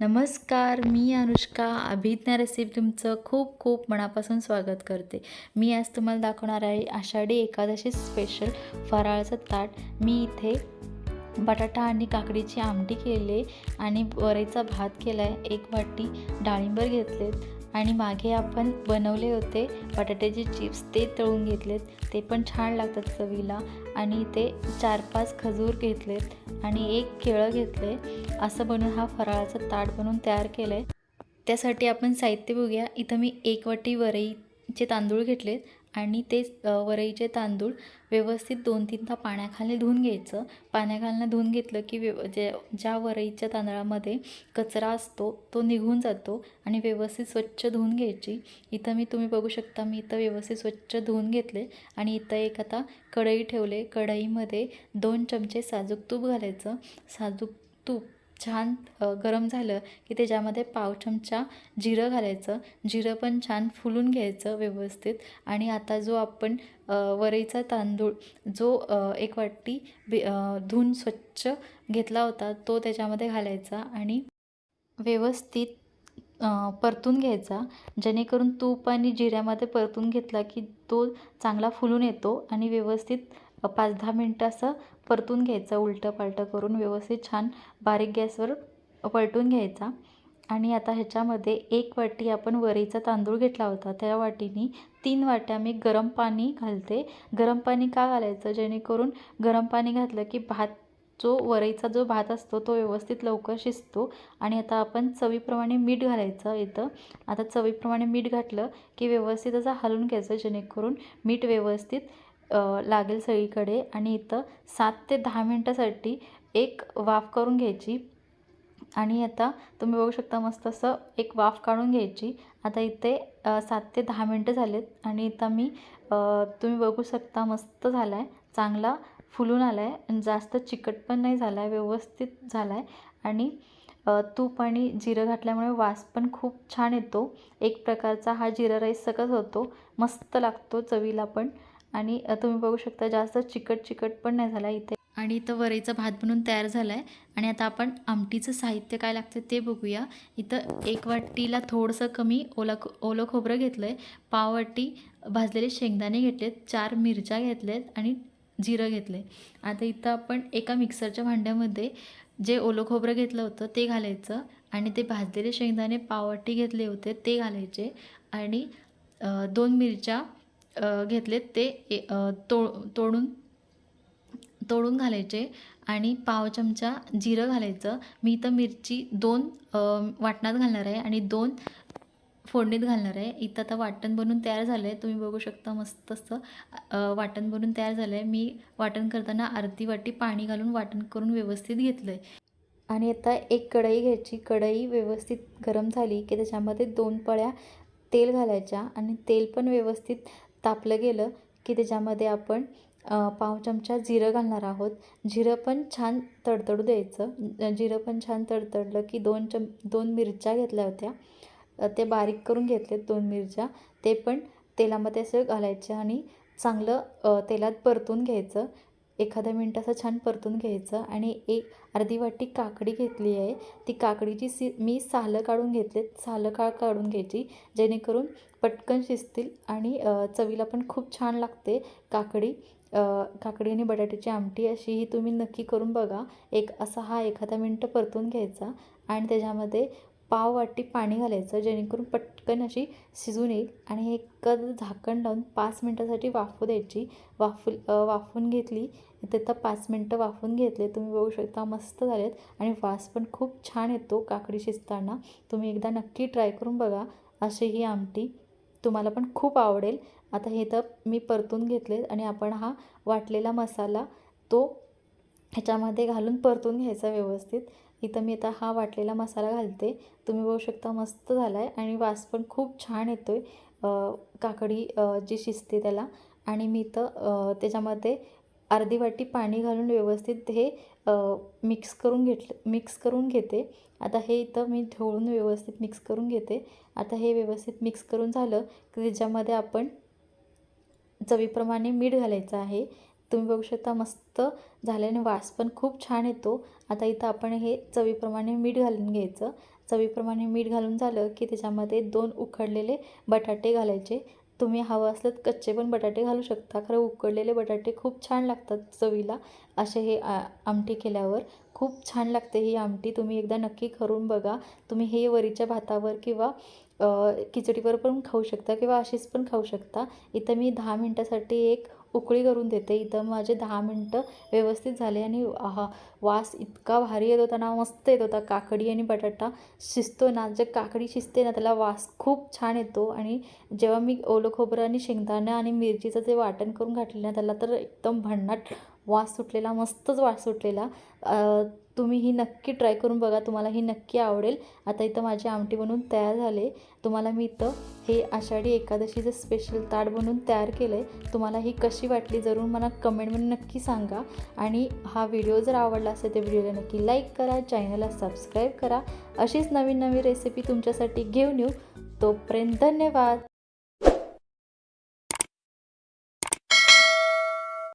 नमस्कार मी अनुष्का. अभिज्ञा रेसिपी तुमचं खूप खूप मनापासून स्वागत करते. मी आज तुम्हाला दाखवणार आहे आषाढी एकादशी स्पेशल फराळाचं ताट. मी इथे बटाटा आणि काकडीची आमटी केली आणि वरेचा भात केला आहे. एक वाटी डाळिंबर घेतलेत. आणि मागे आपण बनवले होते बटाट्याचे चिप्स ते तळून घेतलेत. ते पण छान लागतात चवीला. आणि ते चार पाच खजूर घेतलेत आणि एक केळं घेतले. असं बनवून हा फराळाचा ताट बनवून तयार केलं आहे त्यासाठी आपण साहित्य बघूया. इथं मी एक वाटी वरईचे तांदूळ घेतलेत. आणि ते वरईचे तांदूळ व्यवस्थित दोन तीनदा पाण्याखाली धुवून घ्यायचं. पाण्याखालनं धुवून घेतलं की व्यव जे ज्या वरईच्या तांदळामध्ये कचरा असतो तो निघून जातो आणि व्यवस्थित स्वच्छ धुवून घ्यायची. इथं मी तुम्ही बघू शकता मी इथं व्यवस्थित स्वच्छ धुवून घेतले आणि इथं एक आता कढई ठेवले. कढईमध्ये दोन चमचे साजूक तूप घालायचं. साजूक तूप छान गरम झालं की त्याच्यामध्ये पाव चमचा जिरं घालायचं. जिरं पण छान फुलून घ्यायचं व्यवस्थित. आणि आता जो आपण वरईचा तांदूळ जो एक वाटी बे धुवून स्वच्छ घेतला होता तो त्याच्यामध्ये घालायचा आणि व्यवस्थित परतून घ्यायचा. जेणेकरून तूप आणि जिऱ्यामध्ये परतून घेतला की तो चांगला फुलून येतो आणि व्यवस्थित पाच दहा मिनटं असं परतून घ्यायचं उलटं पालटं करून व्यवस्थित छान बारीक गॅसवर पलटून घ्यायचा. आणि आता ह्याच्यामध्ये एक वाटी आपण वरीचा तांदूळ घेतला होता. त्या वाटीने तीन वाट्या मी गरम पाणी घालते. गरम पाणी का घालायचं? जेणेकरून गरम पाणी घातलं की भात जो वरईचा जो भात असतो तो व्यवस्थित लवकर शिजतो. आणि आता आपण चवीप्रमाणे मीठ घालायचं इथं. आता चवीप्रमाणे मीठ घातलं की व्यवस्थित असं हलवून घ्यायचं जेणेकरून मीठ व्यवस्थित लागेल सगळीकडे आणि इथं सात ते दहा मिनटासाठी एक वाफ करून घ्यायची. आणि आता तुम्ही बघू शकता मस्त असं एक वाफ काढून घ्यायची. आता इथे सात ते दहा मिनटं झालेत आणि इथं मी तुम्ही बघू शकता मस्त झाला आहे चांगला फुलून आला आहे आणि जास्त चिकट पण नाही झाला आहे व्यवस्थित झाला आहे आणि तूप आणि जिरं घातल्यामुळे वास पण खूप छान येतो. एक प्रकारचा हा जिरा राईस सकस होतो. मस्त लागतो चवीला पण. आणि तुम्ही बघू शकता जास्त चिकट चिकट पण नाही झाला इथे. आणि इथं वरईचा भात बनून तयार झाला आहे आणि आता आपण आमटीचं साहित्य काय लागतं ते बघूया. इथं एक वाटीला थोडंसं कमी ओला ओलं खोबरं घेतलं आहे पाववाटी भाजलेले शेंगदाणे घेतलेत. चार मिरच्या घेतल्यात आणि जिरं घेतलं आहे आता इथं आपण एका मिक्सरच्या भांड्यामध्ये जे ओलं खोबरं घेतलं होतं ते घालायचं. आणि ते भाजलेले शेंगदाणे पाववाटी घेतले होते ते घालायचे. आणि दोन मिरच्या घेतलेत ते ए- तो तोडून तोडून घालायचे आणि पाव चमचा जिरं घालायचं. मी इथं मिरची दोन वाटणात घालणार आहे आणि दोन फोडणीत घालणार आहे. इथं आता वाटण बनून तयार झालं आहे तुम्ही बघू शकता मस्त असं वाटण बनून तयार झालं आहे मी वाटण करताना अर्धी वाटी पाणी घालून वाटण करून व्यवस्थित घेतलं आहे आणि आता एक कढई घ्यायची. कढई व्यवस्थित गरम झाली की त्याच्यामध्ये दोन पळ्या तेल घालायच्या आणि तेल पण व्यवस्थित तापलं गेलं की त्याच्यामध्ये आपण पाव चमचा जिरं घालणार आहोत. जिरं पण छान तडतडू द्यायचं. जिरं पण छान तडतडलं की दोन चम दोन मिरच्या घेतल्या होत्या. ते बारीक करून घेतलेत दोन मिरच्या. ते पण तेलामध्ये असं घालायचे आणि चांगलं तेलात परतून घ्यायचं. एखाद्या मिनटं असं छान परतून घ्यायचं आणि एक अर्धी वाटी काकडी घेतली आहे. ती काकडीची सी मी सालं काढून घेतले सालं का काढून घ्यायची? जेणेकरून पटकन शिजतील आणि चवीला पण खूप छान लागते काकडी. काकडी आणि बटाट्याची आमटी अशी ही तुम्ही नक्की करून बघा. एक असा हा एखादा मिनटं परतून घ्यायचा आणि त्याच्यामध्ये पाव वाटी पाणी घालायचं जेणेकरून पटकन अशी शिजून येईल. आणि एक झाकण लावून पाच मिनटासाठी वाफू द्यायची. वाफू वाफून घेतली. तिथं पाच मिनटं वाफून घेतले. तुम्ही बघू शकता मस्त झालेत. आणि वास पण खूप छान येतो काकडी शिजताना. तुम्ही एकदा नक्की ट्राय करून बघा. अशी ही आमटी तुम्हाला पण खूप आवडेल. आता हे तर मी परतून घेतले आणि आपण हा वाटलेला मसाला तो ह्याच्यामध्ये घालून परतून घ्यायचा व्यवस्थित. इथं मी आता हा वाटलेला मसाला घालते. तुम्ही बघू शकता मस्त झाला आहे आणि वास पण खूप छान येतो आहे काकडी जी शिजते त्याला आणि मी इथं त्याच्यामध्ये अर्धी वाटी पाणी घालून व्यवस्थित हे मिक्स करून घेतलं मिक्स करून घेते. आता हे इथं मी ढवळून व्यवस्थित मिक्स करून घेते. आता हे व्यवस्थित मिक्स करून झालं की त्याच्यामध्ये आपण चवीप्रमाणे मीठ घालायचं आहे. तुम्ही बघू शकता मस्त झाल्याने वास पण खूप छान येतो. आता इथं आपण हे चवीप्रमाणे मीठ घालून घ्यायचं. चवीप्रमाणे मीठ घालून झालं की त्याच्यामध्ये दोन उकडलेले बटाटे घालायचे. तुम्ही हवं असलं तर कच्चे पण बटाटे घालू शकता. खरं उकडलेले बटाटे खूप छान लागतात चवीला. असे हे आ आमटी केल्यावर खूप छान लागते ही आमटी. तुम्ही एकदा नक्की करून बघा. तुम्ही हे वरीच्या भातावर किंवा खिचडीवर पण खाऊ शकता किंवा अशीच पण खाऊ शकता. इथं मी दहा मिनटासाठी एक उकळी करून देते. इथं माझे दहा मिनटं व्यवस्थित झाले आणि हा वास इतका भारी येत होता ना मस्त येत होता. काकडी आणि बटाटा शिजतो ना जे काकडी शिजते ना त्याला वास खूप छान येतो. आणि जेव्हा मी ओलं खोबरं आणि शेंगदाणं आणि मिरचीचं जे वाटण करून घातलेलं ना त्याला तर एकदम भन्नाट वास सुटलेला मस्तच वास सुटलेला. तुम्ही ही नक्की ट्राय करून बघा. तुम्हाला ही नक्की आवडेल. आता इथं माझी आमटी बनवून तयार झाले तुम्हाला मी इथं हे आषाढी एकादशीचं स्पेशल ताट बनवून तयार केलं आहे तुम्हाला ही कशी वाटली जरूर मला कमेंटमध्ये नक्की सांगा. आणि हा व्हिडिओ जर आवडला असेल तर व्हिडिओला नक्की लाईक करा. चॅनलला सबस्क्राईब करा. अशीच नवीन नवीन रेसिपी तुमच्यासाठी घेऊन येऊ. तोपर्यंत धन्यवाद.